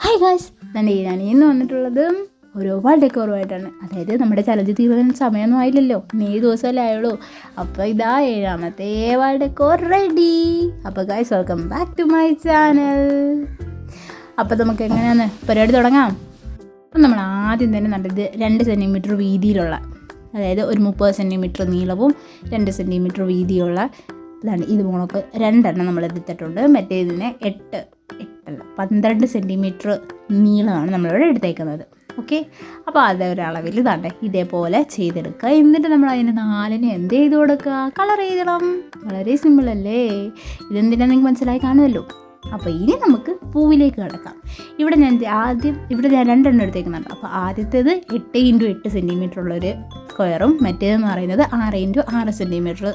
Hi guys ഞാൻ ഞാൻ ഇന്ന് വന്നിട്ടുള്ളത് ഒരു വാൾ ഡെക്കോറുമായിട്ടാണ് അതായത് നമ്മുടെ ചലഞ്ച് തീവ്രം സമയമൊന്നും ആയില്ലല്ലോ. നീ ദിവസമല്ലേ ആയുള്ളൂ. അപ്പോൾ ഇതാ ഏഴാമത്തെ വാൾ ഡെക്കോർ റെഡി അപ്പോൾ guys welcome back to my channel അപ്പോൾ നമുക്ക് എങ്ങനെയാണ് പരിപാടി തുടങ്ങാം? അപ്പം നമ്മൾ ആദ്യം തന്നെ നല്ലത് രണ്ട് സെന്റിമീറ്റർ വീതിയിലുള്ള അതായത് ഒരു മുപ്പത് സെന്റിമീറ്റർ നീളവും രണ്ട് സെന്റിമീറ്റർ വീതിയുള്ള ഇതാണ് ഇത് രണ്ടെണ്ണം നമ്മൾ എടുത്തിട്ടുണ്ട്. മറ്റേതിന് എട്ട് എട്ടല്ല പന്ത്രണ്ട് സെന്റിമീറ്റർ നീളമാണ് നമ്മളിവിടെ എടുത്തേക്കുന്നത്. ഓക്കെ? അപ്പോൾ അതേ ഒരളവിൽ ഇതാണ്ട് ഇതേപോലെ ചെയ്തെടുക്കുക. എന്നിട്ട് നമ്മൾ അതിന് നാലിന് എന്ത് ചെയ്ത് കൊടുക്കുക? കളർ ചെയ്തിടണം വളരെ സിമ്പിൾ അല്ലേ? ഇതെന്തിനാണ് നിങ്ങൾക്ക് മനസ്സിലായി കാണുമല്ലോ? അപ്പോൾ ഇനി നമുക്ക് പൂവിലേക്ക് കിടക്കാം. ഇവിടെ ഞാൻ ആദ്യം ഇവിടെ ഞാൻ രണ്ടെണ്ണം എടുത്തേക്കുന്നുണ്ട്. അപ്പോൾ ആദ്യത്തേത് എട്ട് ഇന്റു എട്ട് സെന്റിമീറ്റർ ഉള്ളൊരു സ്ക്വയറും മറ്റേതെന്ന് പറയുന്നത് ആറ് ഇന്റു ആറ് സെന്റിമീറ്റർ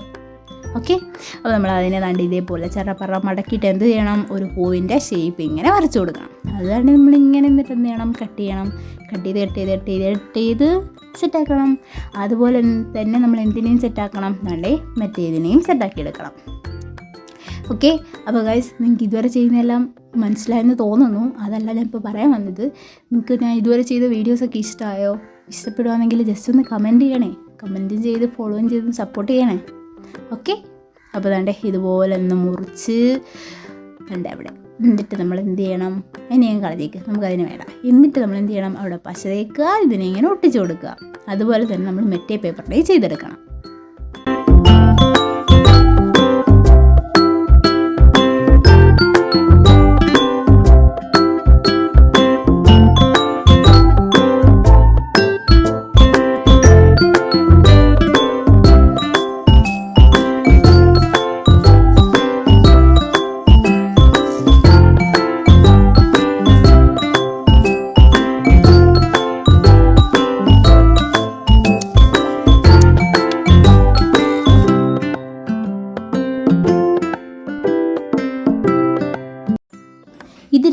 ഓക്കെ? അപ്പോൾ നമ്മൾ അതിനെ കണ്ട് ഇതേപോലെ ചെറപ്പറ മടക്കിയിട്ട് എന്ത് ചെയ്യണം? ഒരു പൂവിന്റെ ഷേപ്പ് ഇങ്ങനെ വരച്ചു കൊടുക്കണം. അതുകൊണ്ട് നമ്മൾ ഇങ്ങനെ എന്നിട്ട് എന്ത് ചെയ്യണം? കട്ട് ചെയ്യണം. കട്ട് ചെയ്ത് കട്ട് ചെയ്ത് കട്ട് ചെയ്ത് കട്ട് ചെയ്ത് സെറ്റാക്കണം അതുപോലെ തന്നെ നമ്മൾ എന്തിനേയും സെറ്റാക്കണം നല്ലേ മറ്റേതിനെയും സെറ്റാക്കി എടുക്കണം. ഓക്കെ? അപ്പോൾ ഗൈസ് നിങ്ങൾക്ക് ഇതുവരെ ചെയ്യുന്നതെല്ലാം മനസ്സിലായെന്ന് തോന്നുന്നു. അതല്ല ഞാൻ ഇപ്പോൾ പറയാൻ വന്നത്. നിങ്ങൾക്ക് ഞാൻ ഇതുവരെ ചെയ്ത വീഡിയോസൊക്കെ ഇഷ്ടമായോ ഇഷ്ടപ്പെടുവാണെങ്കിൽ ജസ്റ്റ് ഒന്ന് കമന്റ് ചെയ്യണേ. കമന്റും ചെയ്ത് ഫോളോയും ചെയ്ത് സപ്പോർട്ട് ചെയ്യണേ. ഓക്കെ? അപ്പോൾ വേണ്ടേ ഇതുപോലെ ഒന്ന് മുറിച്ച് വേണ്ട അവിടെ. എന്നിട്ട് നമ്മൾ എന്ത് ചെയ്യണം? ഞാൻ കളഞ്ഞേക്ക് നമുക്കതിന് വേണ്ട. എന്നിട്ട് നമ്മൾ എന്ത് ചെയ്യണം? അവിടെ പശ തേക്കുക ഇതിനെ ഇങ്ങനെ ഒട്ടിച്ചു കൊടുക്കുക. അതുപോലെ തന്നെ നമ്മൾ മെറ്റേ പേപ്പറിന്റെ ചെയ്തെടുക്കണം.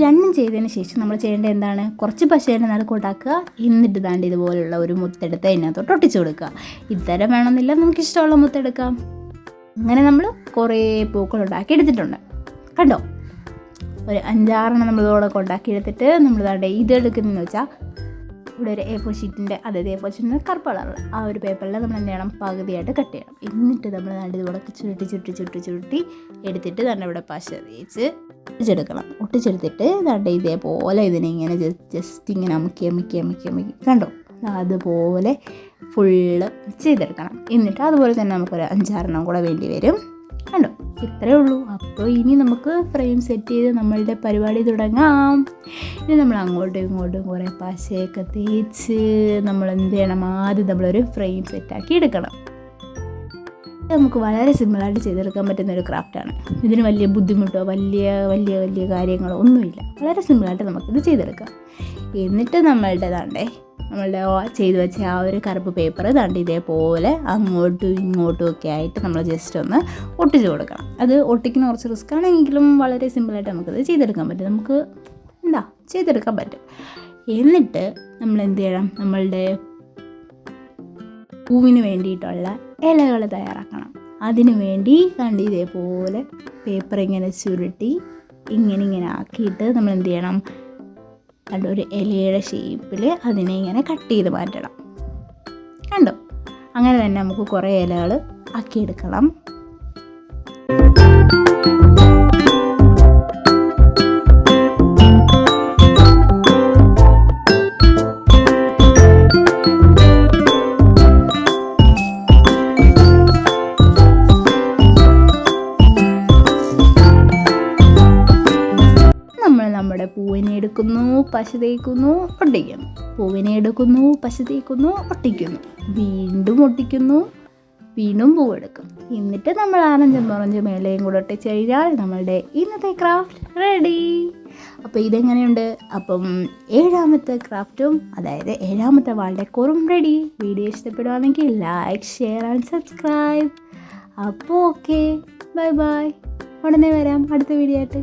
രണ്ടും ചെയ്തതിന് ശേഷം നമ്മൾ ചെയ്യേണ്ടത് എന്താണ്? കുറച്ച് പശേന്റെ നടുക്കോട്ടാക്കുക എന്നിട്ട് താണ്ട് ഇതുപോലുള്ള ഒരു മുത്തെടുത്ത് അതിനകത്തോട്ട് ഒട്ടിച്ചു കൊടുക്കുക. ഇത്തരം വേണമെന്നില്ല നമുക്ക് ഇഷ്ടമുള്ള മുത്തെടുക്കാം. അങ്ങനെ നമ്മൾ കുറേ പൂക്കൾ ഉണ്ടാക്കി എടുത്തിട്ടുണ്ട്. കണ്ടോ? ഒരു അഞ്ചാറെണ്ണം നമ്മൾ ഇതോടെ ഉണ്ടാക്കി എടുത്തിട്ട് നമ്മൾ താണ്ട് ഇത് എടുക്കുന്നതെന്ന് വെച്ചാൽ ഇവിടെ ഒരു എ ഫോർ ഷീറ്റിന്റെ അതായത് എ ഫോർ ഷീറ്റിന്റെ കറുപ്പ് കളറുള്ള ആ ഒരു പേപ്പറിൽ നമ്മൾ എന്ത് ചെയ്യണം? പകുതിയായിട്ട് കട്ട് ചെയ്യണം. എന്നിട്ട് നമ്മൾ ഇതുപോലെ ചുരുട്ടി ചുരുട്ടി ചുരുട്ടി ചുരുട്ടി എടുത്തിട്ട് തന്നെ ഇവിടെ പശ തേച്ച് ഒട്ടിച്ചെടുക്കണം. ഒട്ടിച്ചെടുത്തിട്ട് ദാണ്ട് ഇതേപോലെ ഇതിനെ ഇങ്ങനെ ജസ്റ്റ് ഇങ്ങനെ അമുക്കി അമുക്കി അമുക്കി അമുക്കി. കണ്ടോ? അതുപോലെ ഫുള്ള് ചെയ്തെടുക്കണം. എന്നിട്ട് അതുപോലെ തന്നെ നമുക്കൊരു അഞ്ചാറെണ്ണം കൂടെ വേണ്ടി വരും. കണ്ടോ? ഇത്രയേ ഉള്ളൂ. അപ്പോൾ ഇനി നമുക്ക് ഫ്രെയിം സെറ്റ് ചെയ്ത് നമ്മളുടെ പരിപാടി തുടങ്ങാം. ഇനി നമ്മൾ അങ്ങോട്ടും ഇങ്ങോട്ടും കുറേ പശയൊക്കെ തേച്ച് നമ്മൾ എന്ത് ചെയ്യണം? ആദ്യം നമ്മളൊരു ഫ്രെയിം സെറ്റാക്കി എടുക്കണം. നമുക്ക് വളരെ സിമ്പിളായിട്ട് ചെയ്തെടുക്കാൻ പറ്റുന്ന ഒരു ക്രാഫ്റ്റാണ് ഇതിന് വലിയ ബുദ്ധിമുട്ടോ വലിയ വലിയ വലിയ കാര്യങ്ങളോ ഒന്നുമില്ല. വളരെ സിമ്പിളായിട്ട് നമുക്കിത് ചെയ്തെടുക്കാം. എന്നിട്ട് നമ്മളുടെ താണ്ടേ നമ്മളുടെ ചെയ്ത് വെച്ച ആ ഒരു കറുപ്പ് പേപ്പർ തണ്ട് ഇതേപോലെ അങ്ങോട്ടും ഇങ്ങോട്ടും ഒക്കെ ആയിട്ട് നമ്മൾ ജസ്റ്റ് ഒന്ന് ഒട്ടിച്ച് കൊടുക്കണം. അത് ഒട്ടിക്കുന്ന കുറച്ച് റിസ്ക് ആണെങ്കിലും വളരെ സിമ്പിളായിട്ട് നമുക്കത് ചെയ്തെടുക്കാൻ പറ്റും. നമുക്ക് എന്താ ചെയ്തെടുക്കാൻ പറ്റും. എന്നിട്ട് നമ്മൾ എന്ത് ചെയ്യണം? നമ്മളുടെ പൂവിന് വേണ്ടിയിട്ടുള്ള ഇലകൾ തയ്യാറാക്കണം. അതിനു വേണ്ടി കണ്ട് ഇതേപോലെ പേപ്പർ ഇങ്ങനെ ചുരുട്ടി ഇങ്ങനെ ഇങ്ങനെ ആക്കിയിട്ട് നമ്മൾ എന്ത് ചെയ്യണം? കണ്ടോ ഒരു ഇലയുടെ ഷേപ്പിൽ അതിനെ ഇങ്ങനെ കട്ട് ചെയ്ത് മാറ്റണം. കണ്ടോ? അങ്ങനെ തന്നെ നമുക്ക് കുറേ ഇലകൾ ആക്കിയെടുക്കണം. എടുക്കുന്നു പശ തേക്കുന്നു ഒട്ടിക്കുന്നു. പൂവിനെ എടുക്കുന്നു പശ തേക്കുന്നു ഒട്ടിക്കുന്നു. വീണ്ടും ഒട്ടിക്കുന്നു വീണ്ടും പൂവെടുക്കും എന്നിട്ട് നമ്മൾ ആറഞ്ചും പുറഞ്ചും മേലയും കൂടെ ഒട്ടിച്ച് കഴിഞ്ഞാൽ നമ്മളുടെ ഇന്നത്തെ ക്രാഫ്റ്റ് റെഡി അപ്പോൾ ഇതെങ്ങനെയുണ്ട്? അപ്പം ഏഴാമത്തെ ക്രാഫ്റ്റും അതായത് ഏഴാമത്തെ വാളുടെ കുറും റെഡി വീഡിയോ ഇഷ്ടപ്പെടുവാണെങ്കിൽ ലൈക്ക് ഷെയർ ആൻഡ് സബ്സ്ക്രൈബ് അപ്പോൾ ഓക്കെ ബൈ ബൈ ഉടനെ വരാം അടുത്ത വീഡിയോ ആയിട്ട്.